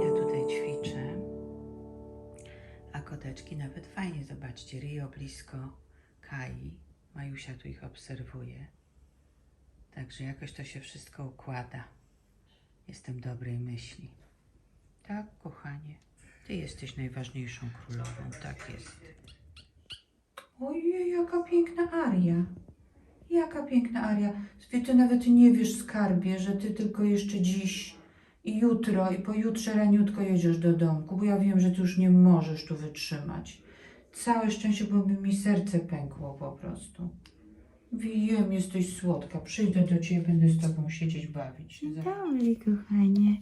Ja tutaj ćwiczę, a koteczki nawet fajnie, zobaczcie, Rio blisko Kai, Majusia tu ich obserwuje. Także jakoś to się wszystko układa. Jestem dobrej myśli. Tak, kochanie, ty jesteś najważniejszą królową, tak jest. Ojej, jaka piękna aria. Jaka piękna aria. Ty nawet nie wiesz, skarbie, że ty tylko jeszcze dziś i jutro, i pojutrze raniutko jedziesz do domku, bo ja wiem, że ty już nie możesz tu wytrzymać. Całe szczęście, bo by mi serce pękło po prostu. Wiem, jesteś słodka. Przyjdę do ciebie, będę z tobą siedzieć, bawić. Dobry, kochanie.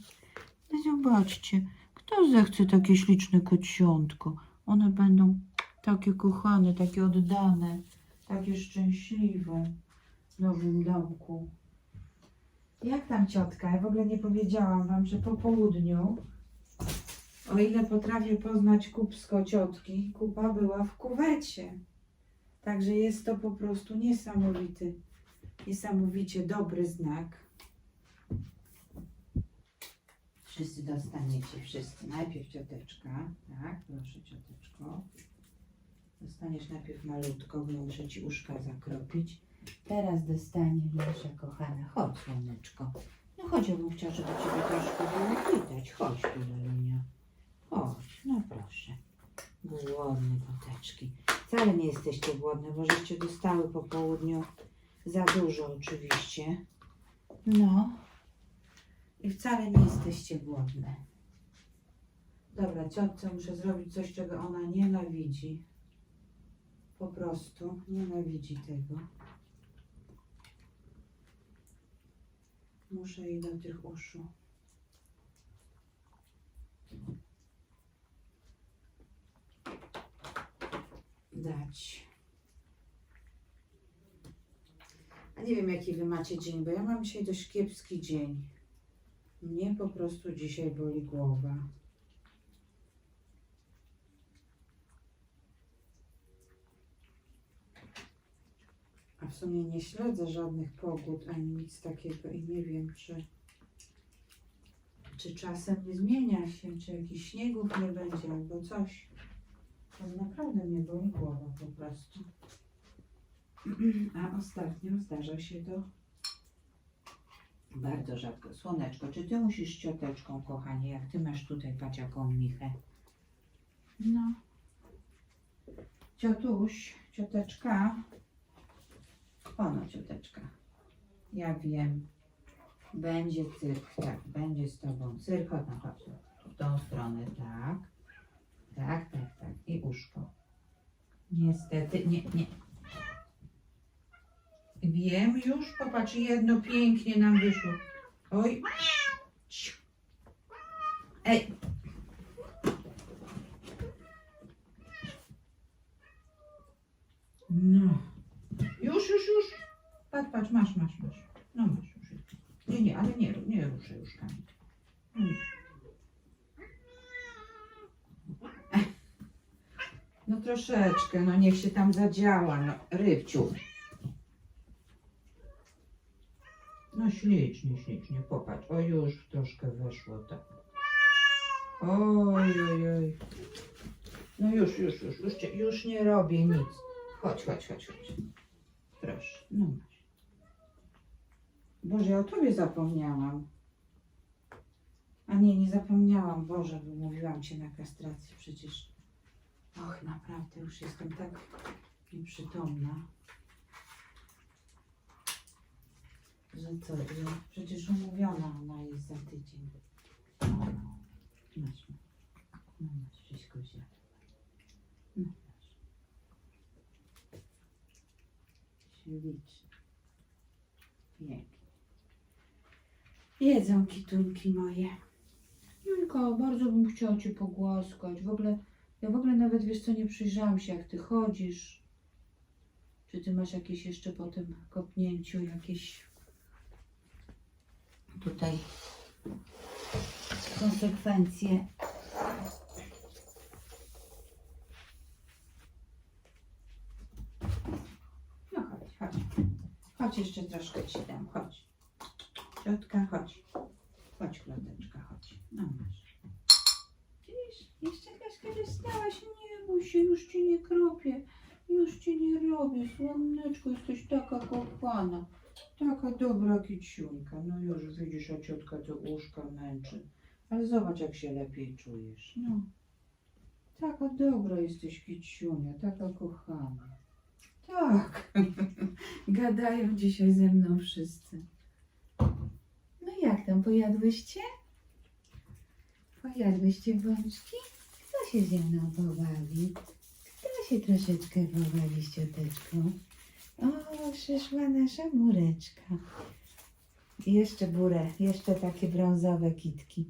No zobaczcie, kto zechce takie śliczne kociątko? One będą takie kochane, takie oddane, takie szczęśliwe w nowym domku. Jak tam ciotka? Ja w ogóle nie powiedziałam wam, że po południu, o ile potrafię poznać kupsko ciotki, kupa była w kuwecie. Także jest to po prostu niesamowity, niesamowicie dobry znak. Wszyscy dostaniecie, wszyscy. Najpierw cioteczka, tak, proszę cioteczko. Dostaniesz najpierw malutko, bo muszę ci uszka zakropić. Teraz dostanie nasza kochana. Chodź, słoneczko. No chodź, ja bym chciała, żeby ciebie troszkę było widać. Chodź tu, Lelunia. Chodź, no proszę. Głodne koteczki. Wcale nie jesteście głodne, bo żeście dostały po południu za dużo oczywiście. No. I wcale nie jesteście głodne. Dobra, ciotce muszę zrobić coś, czego ona nienawidzi. Po prostu nienawidzi tego. Muszę jej do tych uszu. Dać. A nie wiem, jaki wy macie dzień, bo ja mam dzisiaj dość kiepski dzień. Mnie po prostu dzisiaj boli głowa. W sumie nie śledzę żadnych pogód ani nic takiego i nie wiem, czy, czy czasem nie zmienia się, czy jakichś śniegów nie będzie albo coś. To naprawdę mnie boli głowa po prostu. A ostatnio zdarza się to bardzo rzadko. Słoneczko, czy ty musisz cioteczką, kochanie, jak ty masz tutaj patrz jaką michę? No. Ciotuś, cioteczka. Ono, cioteczka. Ja wiem. Będzie cyrk, tak, będzie z tobą cyrk. Chodź, chodź, w tą stronę, tak. Tak, tak, tak. I uszko. Niestety, nie, nie. Wiem już, popatrz, jedno pięknie nam wyszło. Oj. Ej. No. Już, już, już. Patrz, patrz, masz, masz, masz. No masz już. Nie, nie, ale nie, nie ruszę już kamień. Nie. No troszeczkę, no niech się tam zadziała, no rybciu. No ślicznie, ślicznie, popatrz. O już troszkę weszło tak. Oj, oj, oj. No już, już, już, już, już nie robię nic. Chodź, chodź, chodź, chodź. Proszę, no. Boże, ja o tobie zapomniałam. A nie, nie zapomniałam. Boże, bo mówiłam cię na kastracji przecież. Och, naprawdę, już jestem tak nieprzytomna. Że co, że przecież umówiona ona jest za tydzień. O, masz, no masz, wszystko wzięła. No Ślicznie. Pięknie. Jedzą kitunki moje. Julka, bardzo bym chciała Cię pogłaskać. W ogóle, ja w ogóle nawet, wiesz co, nie przyjrzałam się, jak Ty chodzisz. Czy Ty masz jakieś jeszcze po tym kopnięciu jakieś tutaj konsekwencje. No chodź, chodź. Jeszcze troszkę ci dam, chodź. Ciotka, chodź. Chodź, kloteczka, chodź. No masz. Widzisz, jeszcze Kaśka dostałaś. Nie bój się, już ci nie kropię. Już ci nie robię. Słoneczko, jesteś taka kochana. Taka dobra kiciuńka. No już widzisz, a ciotka to uszka męczy. Ale zobacz, jak się lepiej czujesz. No. Taka dobra jesteś kiciunia, taka kochana. Tak. Gadają dzisiaj ze mną wszyscy. No jak tam, pojadłyście? Pojadłyście bączki? Kto się ze mną pobawi? Kto się troszeczkę pobawi z cioteczką? O, przyszła nasza mureczka. Jeszcze burę, jeszcze takie brązowe kitki.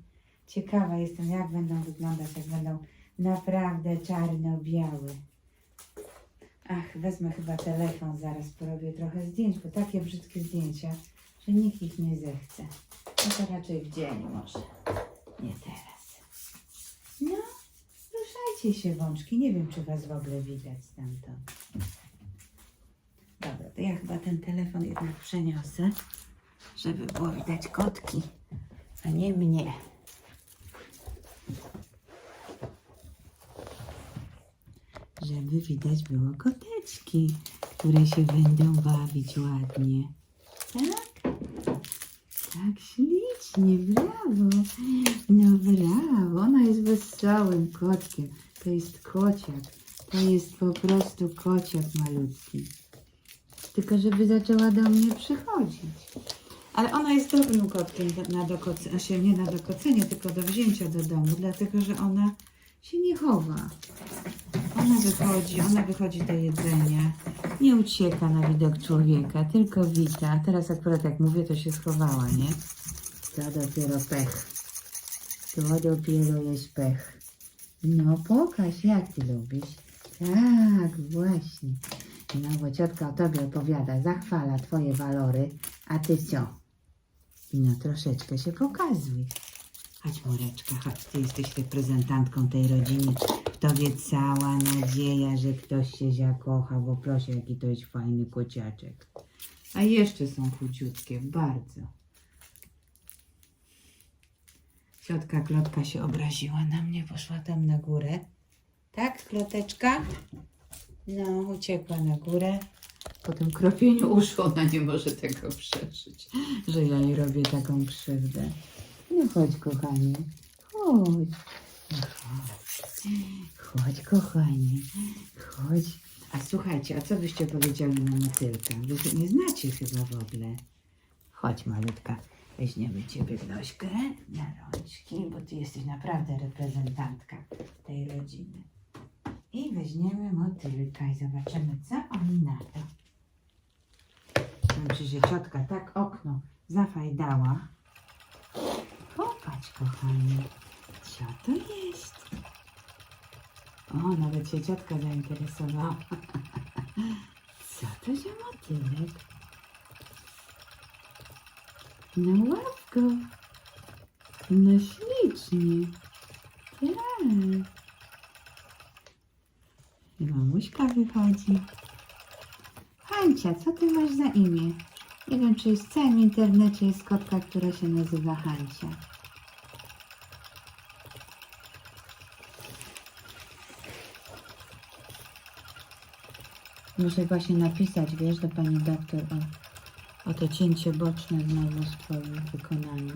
Ciekawa jestem, jak będą wyglądać, jak będą naprawdę czarno-białe. Ach, wezmę chyba telefon, zaraz porobię trochę zdjęć, bo takie brzydkie zdjęcia, że nikt ich nie zechce. No to raczej w dzień może, nie teraz. No, ruszajcie się wączki, nie wiem, czy was w ogóle widać stamtąd. Dobra, to ja chyba ten telefon jednak przeniosę, żeby było widać kotki, a nie mnie. Żeby widać było koteczki, które się będą bawić ładnie. Tak? Tak ślicznie, brawo. No brawo, ona jest wesołym kotkiem. To jest kociak. To jest po prostu kociak malutki. Tylko żeby zaczęła do mnie przychodzić. Ale ona jest dobrym kotkiem na dokocenie, znaczy nie na dokocenie, tylko do wzięcia do domu, dlatego że ona się nie chowa. Ona wychodzi, ona wychodzi do jedzenia. Nie ucieka na widok człowieka, tylko wita. A teraz akurat jak mówię, to się schowała, nie? To dopiero pech. To dopiero jest pech. No pokaż, jak ty lubisz. Tak, właśnie. No bo ciotka o tobie opowiada, zachwala twoje walory, a ty co? No troszeczkę się pokazuj. Chodź Mureczka, chodź, ty jesteś reprezentantką tej rodziny. W tobie cała nadzieja, że ktoś się zakocha, bo proszę, jaki to jest fajny kociaczek. A jeszcze są chudziutkie, bardzo. Ciotka Klotka się obraziła na mnie, poszła tam na górę. Tak, Kloteczka? No, uciekła na górę. Po tym kropieniu uszu ona nie może tego przeżyć, że ja jej robię taką krzywdę. No chodź, kochanie. Chodź. Chodź. Chodź, kochanie. Chodź. A słuchajcie, a co byście powiedzieli na motylka? Wy nie znacie chyba w ogóle. Chodź, malutka. Weźmiemy ciebie Glośkę na rączki, bo ty jesteś naprawdę reprezentantka tej rodziny. I weźmiemy motylka i zobaczymy, co oni na to. Znaczy, że ciotka tak okno zafajdała. Popatrz, kochanie, co to jest? O, nawet się ciotka zainteresowała. Co to za motylek? No łapko. No ślicznie. Tak. I mamuśka wychodzi. Hancia, co ty masz za imię? Nie wiem, czy jest w całym internecie jest kotka, która się nazywa Hancia. Muszę właśnie napisać, wiesz, do pani doktor o, o to cięcie boczne znowu w swoim wykonaniu.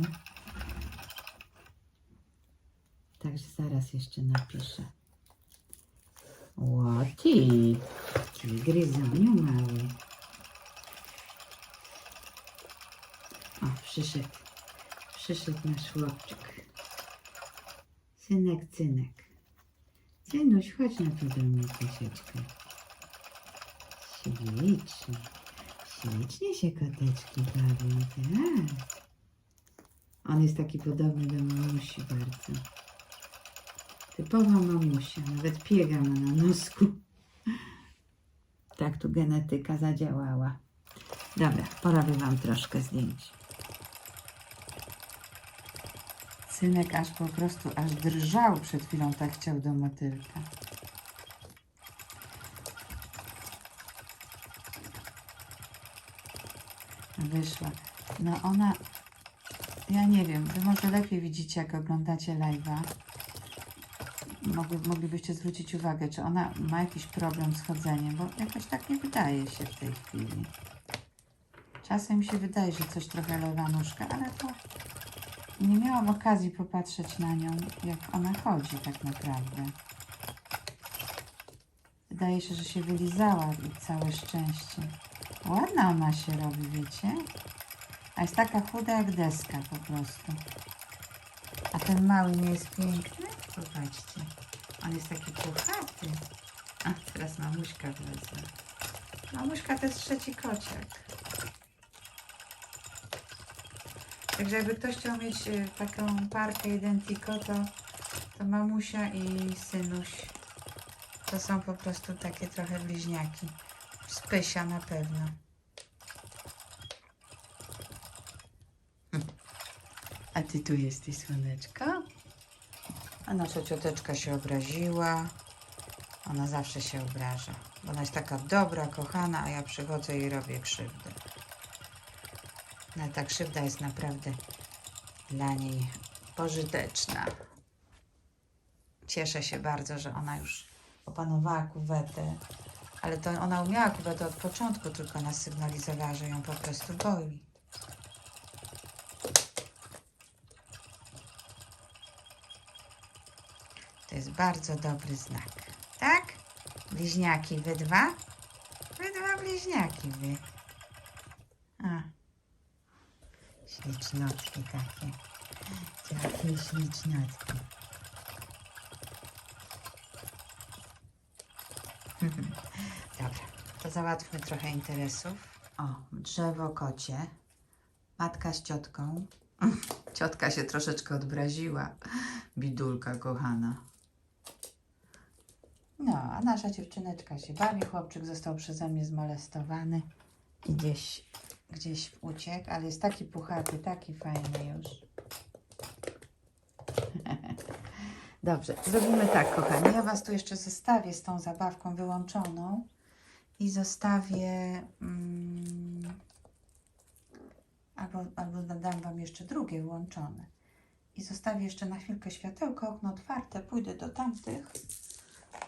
Także zaraz jeszcze napiszę. Ty gryzoniu mały. O, przyszedł. Przyszedł nasz chłopczyk. Synek, cynek. Cynuś, chodź na to do mnie. Ślicznie. Ślicznie się koteczki bawią, tak. On jest taki podobny do mamusi bardzo. Typowa mamusia, nawet piega ma na nosku. Tak tu genetyka zadziałała. Dobra, porobię Wam troszkę zdjęć. Synek aż po prostu aż drżał przed chwilą, tak chciał do motylka. Wyszła. No ona Ja nie wiem, wy może lepiej widzicie, jak oglądacie live'a. Mogli, moglibyście zwrócić uwagę, czy ona ma jakiś problem z chodzeniem, bo jakoś tak nie wydaje się w tej chwili. Czasem mi się wydaje, że coś trochę lewa nóżka, ale to nie miałam okazji popatrzeć na nią, jak ona chodzi tak naprawdę. Wydaje się, że się wylizała i całe szczęście. Ładna ona się robi, wiecie? A jest taka chuda jak deska po prostu. A ten mały nie jest piękny? Zobaczcie. On jest taki puchaty. A teraz mamuśka wlezła. Mamuśka to jest trzeci kociak. Także jakby ktoś chciał mieć y, taką parkę identico, to, to mamusia i synuś to są po prostu takie trochę bliźniaki. Spysia na pewno. A ty tu jesteś, słoneczko? A nasza cioteczka się obraziła. Ona zawsze się obraża. Ona jest taka dobra, kochana, a ja przychodzę i robię krzywdę. No ta krzywda jest naprawdę dla niej pożyteczna. Cieszę się bardzo, że ona już opanowała kuwetę. Ale to ona umiała kuwetę od początku, tylko nas sygnalizowała, że ją po prostu boi. To jest bardzo dobry znak. Tak? Bliźniaki, wy dwa? Wy dwa bliźniaki, wy. A. Ślicznotki takie. Jakie ślicznotki. Dobra, to załatwmy trochę interesów. O, drzewo kocie. Matka z ciotką. Ciotka się troszeczkę odbraziła. Bidulka kochana. No, a nasza dziewczyneczka się bawi. Chłopczyk został przeze mnie zmolestowany i gdzieś, gdzieś uciekł, ale jest taki puchaty, taki fajny już. Dobrze, zrobimy tak, kochani. Ja Was tu jeszcze zostawię z tą zabawką wyłączoną i zostawię. Mm, albo, albo dam Wam jeszcze drugie włączone. I zostawię jeszcze na chwilkę światełko, okno otwarte. Pójdę do tamtych.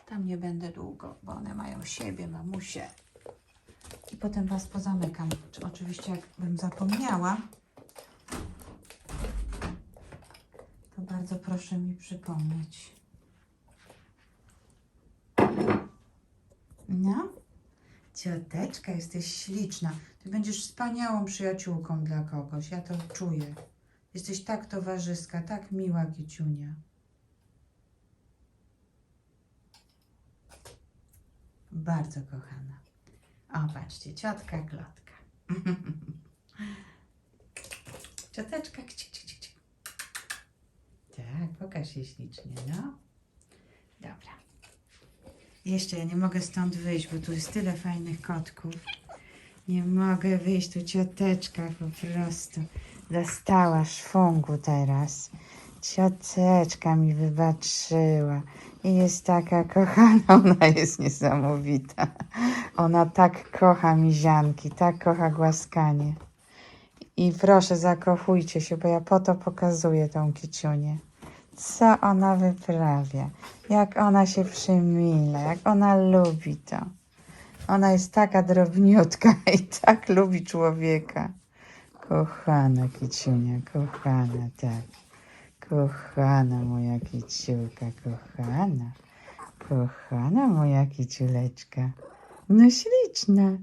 Tam nie będę długo, bo one mają siebie, mamusie. I potem Was pozamykam. Czy Oczywiście, jakbym zapomniała, to bardzo proszę mi przypomnieć. No, cioteczka, jesteś śliczna. Ty będziesz wspaniałą przyjaciółką dla kogoś, ja to czuję. Jesteś tak towarzyska, tak miła, Kiciunia. Bardzo kochana. O, patrzcie, ciotka Klotka. Cioteczka, kci, kci. Tak, pokaż się ślicznie, no. Dobra. Jeszcze ja nie mogę stąd wyjść, bo tu jest tyle fajnych kotków. Nie mogę wyjść, tu cioteczka po prostu dostała szwungu teraz. Cioteczka mi wybaczyła i jest taka kochana, ona jest niesamowita. Ona tak kocha mizianki, tak kocha głaskanie. I proszę, zakochujcie się, bo ja po to pokazuję tą kiciunię. Co ona wyprawia, jak ona się przymila, jak ona lubi to. Ona jest taka drobniutka i tak lubi człowieka. Kochana kiciunia, kochana, tak. Kochana moja kiciulka, kochana. Kochana moja kiciuleczka. No śliczna.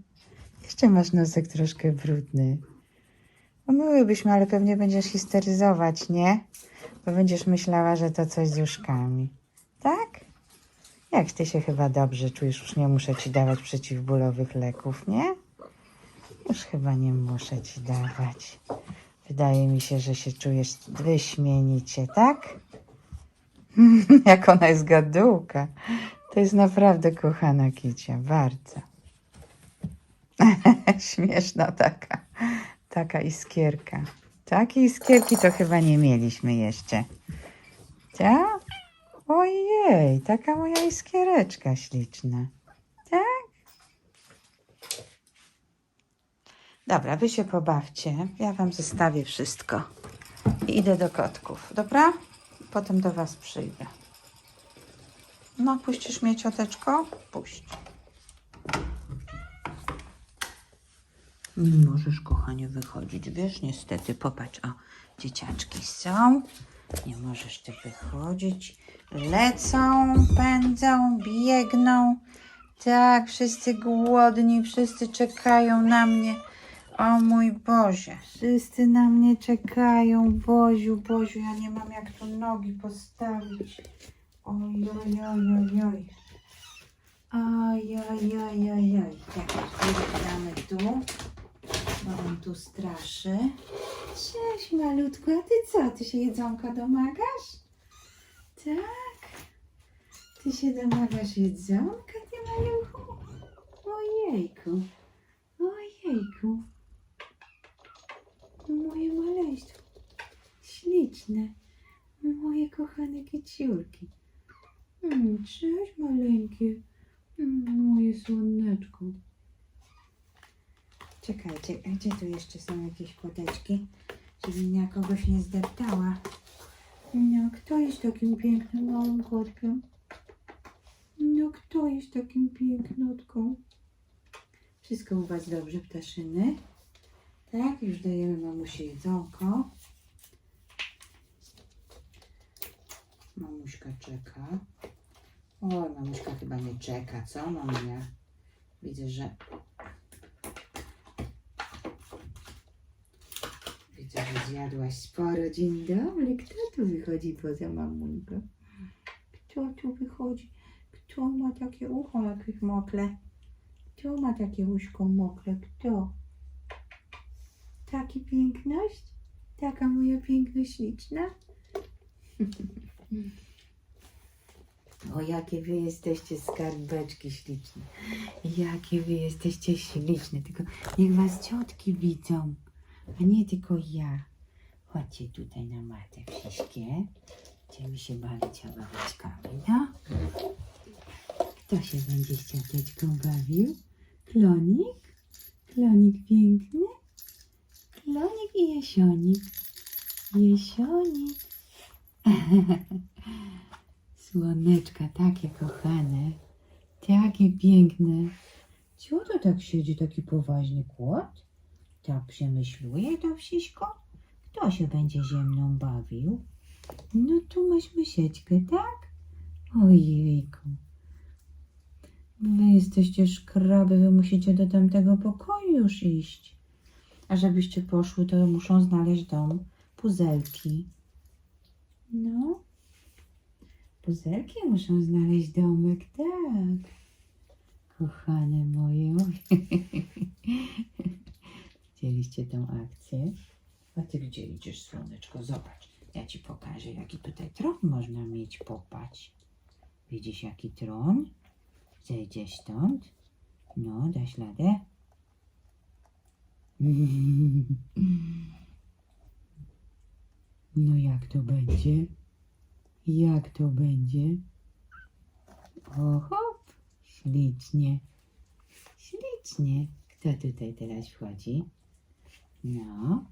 Jeszcze masz nosek troszkę brudny. Umyłybyśmy, ale pewnie będziesz histeryzować, nie? Bo będziesz myślała, że to coś z juszkami. Tak? Jak ty się chyba dobrze czujesz, już nie muszę ci dawać przeciwbólowych leków, nie? Już chyba nie muszę ci dawać. Wydaje mi się, że się czujesz wyśmienicie, tak? Jak ona jest gadułka. To jest naprawdę kochana kicia, bardzo. Śmieszna taka, taka iskierka. Takiej iskierki to chyba nie mieliśmy jeszcze. Tak? Ojej, taka moja iskiereczka śliczna. Tak? Dobra, wy się pobawcie. Ja wam zostawię wszystko. i idę do kotków, dobra? Potem do Was przyjdę. No, puścisz mnie, cioteczko? Puść. Nie możesz, kochanie, wychodzić, wiesz? Niestety, popatrz, o, dzieciaczki są. Nie możesz ty wychodzić. Lecą, pędzą, biegną. Tak, wszyscy głodni, wszyscy czekają na mnie. O mój Boże, wszyscy na mnie czekają. Boziu, Boziu, ja nie mam jak tu nogi postawić. Oj, oj, oj, oj. Oj, oj, oj, oj, oj. Tak, damy tu, on tu straszy. Cześć, malutku, a ty co? Ty się jedzonka domagasz? Tak? Ty się domagasz jedzonka, ty maluchu? Ojejku, ojejku. Moje maleństwo. Śliczne. Moje kochane kiciurki. Mm, cześć maleńkie. Mm, moje słoneczko. Czekajcie, gdzie tu jeszcze są jakieś koteczki? Żebym ja kogoś nie zdeptała. No, kto jest takim pięknym małym kotkiem? No, kto jest takim pięknotką? Wszystko u Was dobrze, ptaszyny? Tak, już dajemy mamusi jedzonko. Mamuśka czeka. O, mamuśka chyba nie czeka, co mamunia? Widzę, że... Że zjadłaś sporo. Dzień dobry. Kto tu wychodzi poza mamunką? Kto tu wychodzi? Kto ma takie ucho jakieś mokre? Kto ma takie łóżko mokre? Kto? Taki piękność? Taka moja piękność śliczna? O, jakie wy jesteście skarbeczki śliczne. Jakie wy jesteście śliczne. Tylko niech was ciotki widzą, a nie tylko ja. Chodźcie tutaj na matę wszystkie. Będziemy się bawić zabaweczkami, no? Kto się będzie z bawił? Klonik? Klonik piękny? Klonik i Jesionik. Jesionik. Słoneczka, takie kochane. Takie piękne. Co to tak siedzi, taki poważny kłod? Tak przemyśluje to wsiśko? Kto się będzie ze mną bawił? No tu masz mysieczkę, tak? Ojejku. Wy jesteście szkraby, wy musicie do tamtego pokoju już iść. A żebyście poszły, to muszą znaleźć dom puzelki. No. Puzelki muszą znaleźć domek, tak. Kochane moje. Widzieliście tą akcję? A ty gdzie idziesz, słoneczko? Zobacz. Ja ci pokażę, jaki tutaj tron można mieć. Popatrz. Widzisz, jaki tron? Zejdziesz stąd? No, dasz radę? No jak to będzie? Jak to będzie? O hop, ślicznie. Ślicznie. Kto tutaj teraz wchodzi? No.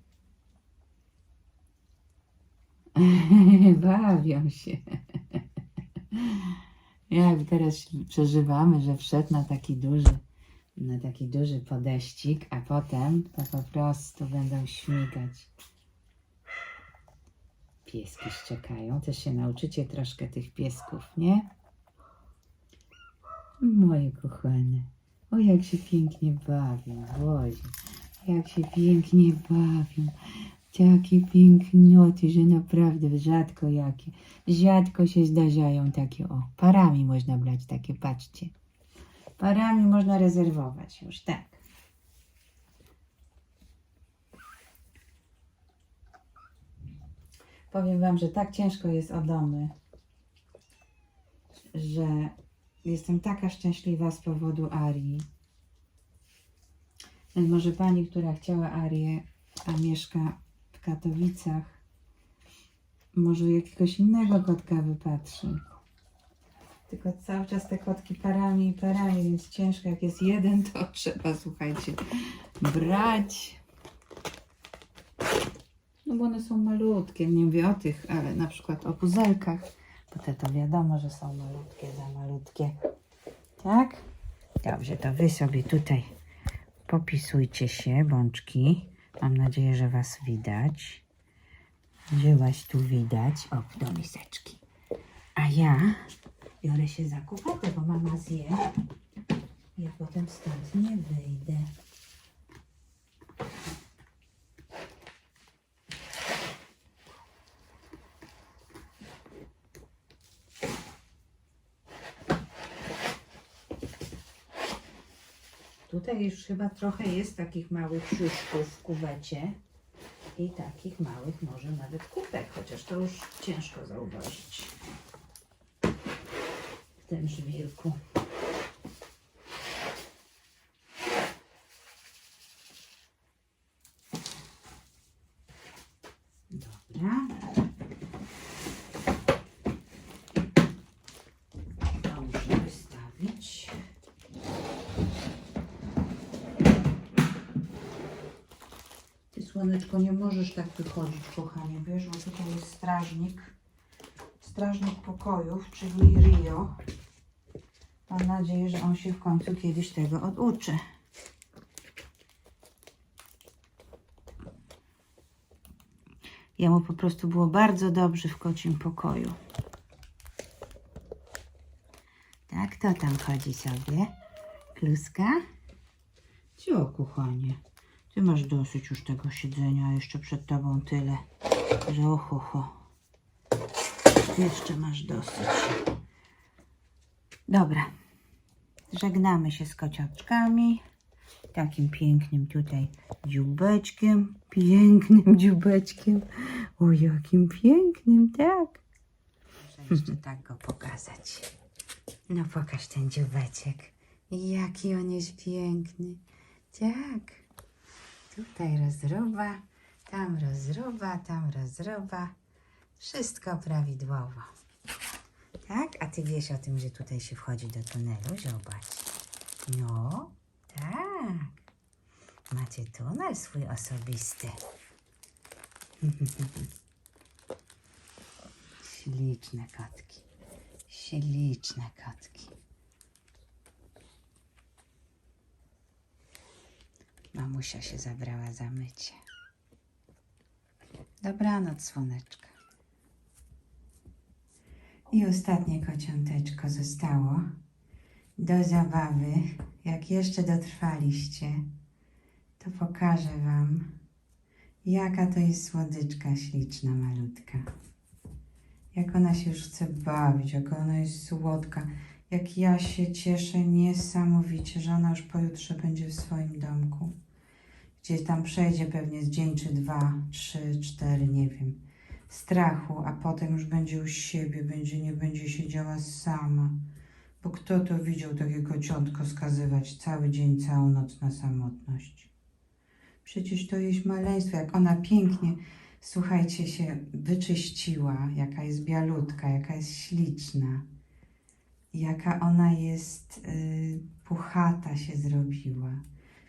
Bawią się. Jak teraz przeżywamy, że wszedł na taki duży, na taki duży podeścik, a potem to po prostu będą śmigać. Pieski szczekają. Też się nauczycie troszkę tych piesków, nie? Moje kochane. O, jak się pięknie bawią, Boże. Jak się pięknie bawią. Takie pięknoty, że naprawdę rzadko jakie. Rzadko się zdarzają takie, o, parami można brać takie, patrzcie. Parami można rezerwować już, tak. Powiem Wam, że tak ciężko jest o domy, że jestem taka szczęśliwa z powodu Arii. Więc może pani, która chciała Arię, a mieszka w Katowicach, może jakiegoś innego kotka wypatrzy. Tylko cały czas te kotki parami i parami, więc ciężko. Jak jest jeden, to trzeba, słuchajcie, brać. No bo one są malutkie, nie mówię o tych, ale na przykład o puzelkach. Bo te to wiadomo, że są malutkie, za malutkie. Tak? Dobrze, to wy sobie tutaj popisujcie się, bączki. Mam nadzieję, że was widać. Że was tu widać. O, do miseczki. A ja biorę się za kupatę, bo mama zje. Ja potem stąd nie wyjdę. Tutaj już chyba trochę jest takich małych siuszków w kuwecie i takich małych może nawet kubek, chociaż to już ciężko zauważyć w tym żwirku. Dobra. To muszę wystawić. Ty słoneczko nie możesz tak wychodzić, kochanie, wiesz, bo tutaj jest strażnik, strażnik pokojów, czyli Rio. Mam nadzieję, że on się w końcu kiedyś tego oduczy. Jemu po prostu było bardzo dobrze w kocim pokoju. Tak, to tam chodzi sobie. Kluska? Cio, kochanie. Ty masz dosyć już tego siedzenia, jeszcze przed tobą tyle, że ohoho. Jeszcze masz dosyć. Dobra. Żegnamy się z kocioczkami. Takim pięknym tutaj dziubeczkiem. Pięknym dziubeczkiem. O, jakim pięknym, tak. Muszę jeszcze tak go pokazać. No pokaż ten dziubeczek. Jaki on jest piękny. Tak. Tutaj rozruba, tam rozruba, tam rozruba. Wszystko prawidłowo. Tak? A ty wiesz o tym, że tutaj się wchodzi do tunelu? Zobacz. No, tak. Macie tunel swój osobisty. Śliczne kotki. Śliczne kotki. Mamusia się zabrała za mycie. Dobranoc, słoneczka. I ostatnie kociąteczko zostało do zabawy. Jak jeszcze dotrwaliście, to pokażę Wam, jaka to jest słodyczka śliczna, malutka. Jak ona się już chce bawić, jak ona jest słodka. Jak ja się cieszę niesamowicie, że ona już pojutrze będzie w swoim domku. Gdzie tam przejdzie pewnie z dzień czy dwa, trzy, cztery, nie wiem. Strachu, a potem już będzie u siebie, będzie, nie będzie siedziała sama. Bo kto to widział takiego ciątko skazywać cały dzień, całą noc na samotność? Przecież to jest maleństwo, jak ona pięknie, słuchajcie, się wyczyściła, jaka jest bialutka, jaka jest śliczna jaka ona jest y, puchata się zrobiła.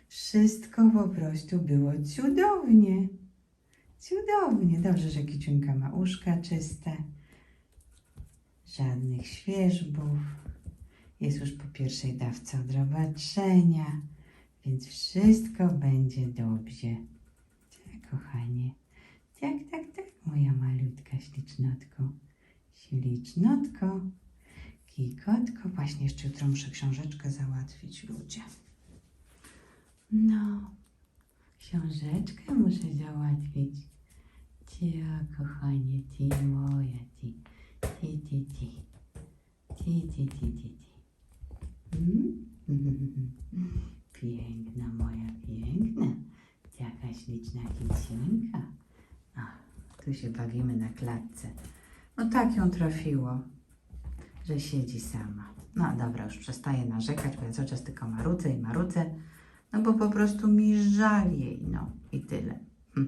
Wszystko po prostu było cudownie. Cudownie. Dobrze, że kiciunka ma uszka czyste. Żadnych świeżbów. Jest już po pierwszej dawce odrobaczenia, więc wszystko będzie dobrze. Tak, kochanie. Tak, tak, tak, moja malutka ślicznotko. Ślicznotko. Kikotko, właśnie jeszcze jutro muszę książeczkę załatwić, ludzie. No, książeczkę muszę załatwić. Cia, kochanie, ty moja, ty, ty, ty, ty, ty, ty, ty, ty, ty. Mm? Piękna moja, piękna. Jaka śliczna kiciunka. A, tu się bawimy na klatce. No tak ją trafiło że siedzi sama. No dobra, już przestaję narzekać, bo ja cały czas tylko marudzę i marudzę, no bo po prostu mi żal jej, no i tyle.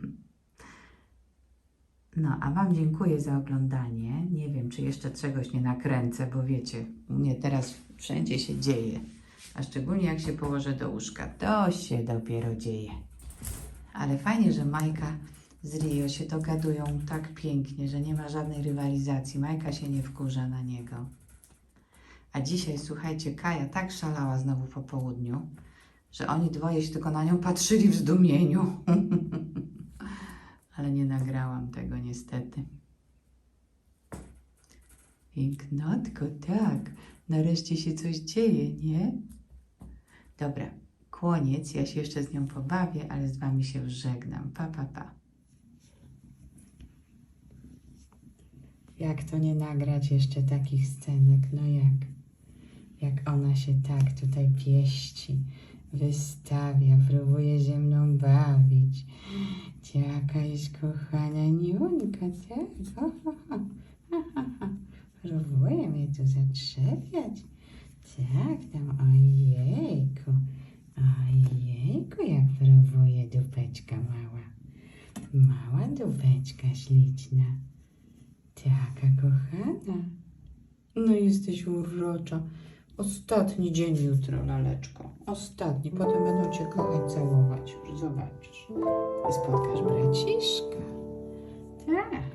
No, a Wam dziękuję za oglądanie. Nie wiem, czy jeszcze czegoś nie nakręcę, bo wiecie, u mnie teraz wszędzie się dzieje. A szczególnie jak się położę do łóżka, to się dopiero dzieje. Ale fajnie, że Majka z Rio się dogadują tak pięknie, że nie ma żadnej rywalizacji. Majka się nie wkurza na niego. A dzisiaj, słuchajcie, Kaja tak szalała znowu po południu, że oni dwoje się tylko na nią patrzyli w zdumieniu. Ale nie nagrałam tego niestety. Pięknotko, tak. Nareszcie się coś dzieje, nie? Dobra, koniec. Ja się jeszcze z nią pobawię, ale z wami się żegnam. Pa, pa, pa. Jak to nie nagrać jeszcze takich scenek? No jak? Jak ona się tak tutaj pieści, wystawia, próbuje ze mną bawić. Jaka jest kochana niuńka, tak? Próbuje mnie tu zatrzepiać. Tak, tam ojejku. Ojejku, jak próbuje dupeczka mała. Mała dupeczka śliczna. Taka kochana. No jesteś urocza. Ostatni dzień jutro, laleczko. Ostatni. Potem będą cię kochać, całować. Już zobaczysz. I spotkasz braciszka. Tak.